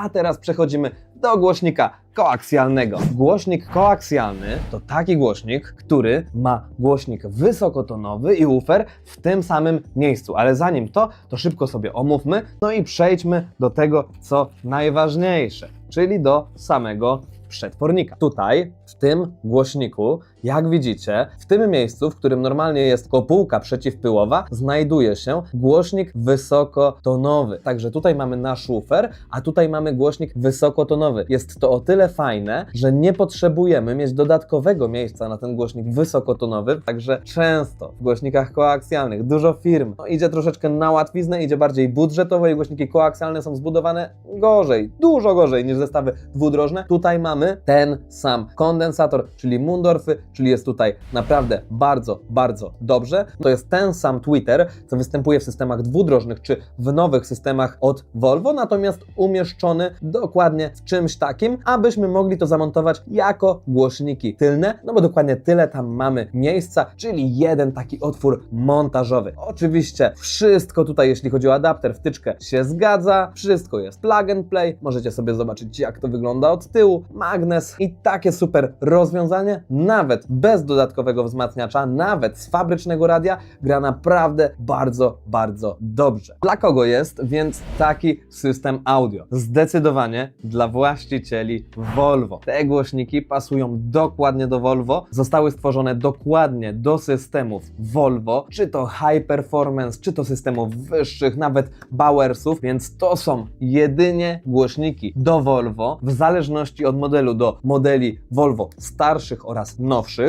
A teraz przechodzimy do głośnika koaksjalnego. Głośnik koaksjalny to taki głośnik, który ma głośnik wysokotonowy i woofer w tym samym miejscu. Ale zanim to, to szybko sobie omówmy, no i przejdźmy do tego, co najważniejsze, czyli do samego przetwornika. Tutaj, w tym głośniku, jak widzicie, w tym miejscu, w którym normalnie jest kopułka przeciwpyłowa, znajduje się głośnik wysokotonowy. Także tutaj mamy nasz woofer, a tutaj mamy głośnik wysokotonowy. Jest to o tyle fajne, że nie potrzebujemy mieć dodatkowego miejsca na ten głośnik wysokotonowy, także często w głośnikach koaksjalnych dużo firm no, idzie troszeczkę na łatwiznę, idzie bardziej budżetowo i głośniki koaksjalne są zbudowane gorzej, dużo gorzej niż zestawy dwudrożne. Tutaj mamy ten sam kondensator, czyli Mundorfy, czyli jest tutaj naprawdę bardzo, bardzo dobrze. To jest ten sam tweeter, co występuje w systemach dwudrożnych czy w nowych systemach od Volvo, natomiast umieszczony dokładnie w czymś takim, abyśmy mogli to zamontować jako głośniki tylne, no bo dokładnie tyle tam mamy miejsca, czyli jeden taki otwór montażowy. Oczywiście wszystko tutaj, jeśli chodzi o adapter, wtyczkę się zgadza, wszystko jest plug and play, możecie sobie zobaczyć jak to wygląda od tyłu, magnes i takie super rozwiązanie, nawet bez dodatkowego wzmacniacza, nawet z fabrycznego radia, gra naprawdę bardzo, bardzo dobrze. Dla kogo jest więc taki system audio? Zdecydowanie dla właścicieli Volvo. Te głośniki pasują dokładnie do Volvo, zostały stworzone dokładnie do systemów Volvo, czy to high performance, czy to systemów wyższych, nawet Bowersów, więc to są jedynie głośniki do Volvo, w zależności od modelu do modeli Volvo starszych oraz nowszych.